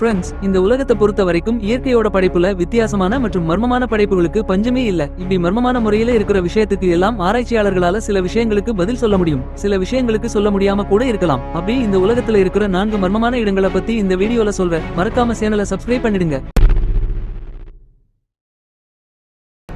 Friends இந்த உலகத்தை பொறுத்த வரைக்கும் இயற்கையோட படைப்புல வித்தியாசமான மற்றும் மர்மமான படைப்புகளுக்கு பஞ்சமே இல்ல. இப்படி மர்மமான முறையில இருக்கிற விஷயத்துக்கு எல்லாம் ஆராய்ச்சியாளர்களால சில விஷயங்களுக்கு பதில் சொல்ல முடியும். சில விஷயங்களுக்கு சொல்ல முடியாம கூட இருக்கலாம். அப்படி இந்த உலகத்துல இருக்கிற நான்கு மர்மமான இடங்களை பத்தி இந்த வீடியோல சொல்றேன். மறக்காம சேனலை சப்ஸ்கிரைப் பண்ணிடுங்க.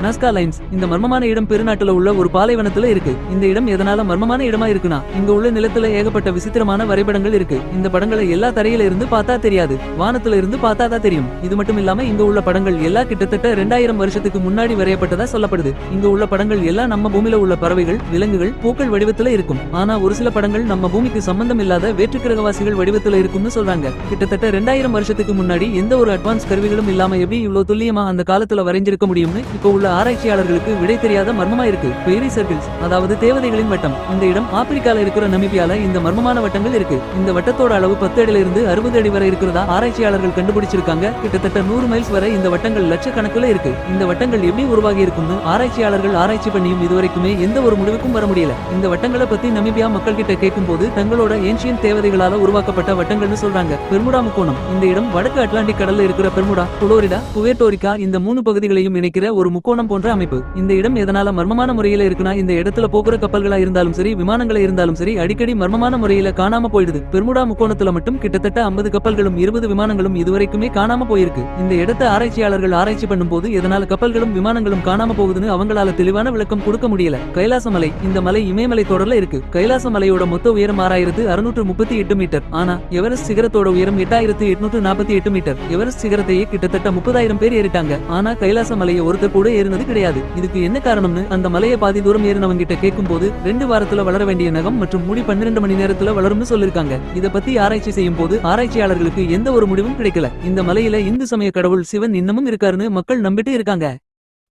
Nazca lines. இந்த மர்மமான இடம் பெருநாட்டுல உள்ள ஒரு பாலைவனத்துல இருக்கு. இந்த இடம் எதனால மர்மமான இடமா இருக்குன்னா இங்க உள்ள நிலத்துல ஏகப்பட்ட விசித்திரமான வரைபடங்கள் இருக்கு. இந்த படங்களை எல்லா தரையில இருந்து பார்த்தா தெரியாது. வானத்துல இருந்து பார்த்தா தான் தெரியும். இது மட்டும் இல்லாம இங்க உள்ள படங்கள் எல்லா கிட்டத்தட்ட ரெண்டாயிரம் வருஷத்துக்கு முன்னாடி வரையப்பட்டதா சொல்லப்படுது. இங்க உள்ள படங்கள் எல்லாம் நம்ம பூமியில உள்ள பறவைகள் விலங்குகள் பூக்கள் வடிவத்துல இருக்கும். ஆனா ஒரு சில படங்கள் நம்ம பூமிக்கு சம்பந்தம் இல்லாத வேற்றுக்கிரகவாசிகள் வடிவத்துல இருக்கும்னு சொல்றாங்க. கிட்டத்தட்ட ரெண்டாயிரம் வருஷத்துக்கு முன்னாடி எந்த ஒரு அட்வான்ஸ் கருவிகளும் இல்லாம எப்படி இவ்வளவு துல்லியமா அந்த காலத்துல வரைஞ்சிருக்க முடியும்னு இப்ப உள்ள ஆராய்ச்சியாளர்களுக்கு விடை தெரியாத மர்மமா இருக்கு. பெரி சர்க்கிள்ஸ் அதாவது தேவதைகளின் வட்டம். இந்த இடம் ஆப்பிரிக்கால இருக்கிற நமிபியால இந்த மர்மமான வட்டங்கள் இருக்கு. இந்த வட்டத்தோட அளவு பத்து அடியில இருந்து அறுபது அடி வரை இருக்கிறதா ஆராய்ச்சியாளர்கள் கண்டுபிடிச்சிருக்காங்க. கிட்டத்தட்ட நூறு மைல்ஸ் வரை இந்த வட்டங்கள் லட்சக்கணக்குல இருக்கு. இந்த வட்டங்கள் எப்படி உருவாகி இருக்கும்னு ஆராய்ச்சியாளர்கள் ஆராய்ச்சி பண்ணியும் இதுவரைக்குமே எந்த ஒரு முடிவுக்கும் வர முடியல. இந்த வட்டங்களை பத்தி நமிபியா மக்கள் கிட்ட கேட்கும் போது தங்களோட ஏன்ஷியன் தேவதைகளால உருவாக்கப்பட்ட வட்டங்கள்னு சொல்றாங்க. பெர்முடா முக்கோணம். இந்த இடம் வடக்கு அட்லாண்டிக் கடல்ல இருக்கிற பெர்முடா புளோரிடா புவேட்டோரிக்கா இந்த மூணு பகுதிகளையும் இணைக்கிற ஒரு முக்கோணம் விமானம் போன்ற அமைப்பு. இந்த இடம் எதனால மர்மமான முறையில இருக்குன்னா இந்த இடத்துல போக்குற கப்பல்களா இருந்தாலும் சரி விமானங்களா இருந்தாலும் சரி அடிக்கடி மர்மமான முறையில காணாம போயிடுது. பெர்முடா முக்கோணத்துல மட்டும் கிட்டத்தட்ட 50 கப்பல்களும் இருபது விமானங்களும் இதுவரைக்குமே காணாம போயிருக்கு. இந்த இடத்தை ஆராய்ச்சியாளர்கள் ஆராய்ச்சி பண்ணும்போது எதனால கப்பல்களும் விமானங்களும் காணாம போகுதுன்னு அவங்களால தெளிவான விளக்கம் கொடுக்க முடியல. கைலாச மலை இந்த மலை இமயமலை தொடர்ல இருக்கு. கைலாச மலையோட மொத்த உயரம் ஆறாயிரத்து அறுநூற்று முப்பத்தி எட்டு மீட்டர். ஆனா எவரெஸ்ட் சிகரத்தோட உயரம் எட்டாயிரத்து எட்நூற்று நாற்பத்தி எட்டு மீட்டர். எவரெஸ்ட் சிகரத்தையே கிட்டத்தட்ட முப்பதாயிரம் பேர் ஏறிட்டாங்க. ஆனா கைலாச மலையை ஒருத்தர் கூட ஏறின ஏறினது கிடையாது. இதுக்கு என்ன காரணம்னு அந்த மலையை பாதி தூரம் ஏறினவங்க கிட்ட கேட்கும் போது ரெண்டு வாரத்துல வளர வேண்டிய நகம் மற்றும் முடி பன்னிரண்டு மணி நேரத்துல வளரும்னு சொல்லிருக்காங்க. இத பத்தி ஆராய்ச்சி செய்யும் போது ஆராய்ச்சியாளர்களுக்கு எந்த ஒரு முடிவும் கிடைக்கல. இந்த மலையில இந்து சமய கடவுள் சிவன் இன்னமும் இருக்காருன்னு மக்கள் நம்பிட்டு இருக்காங்க.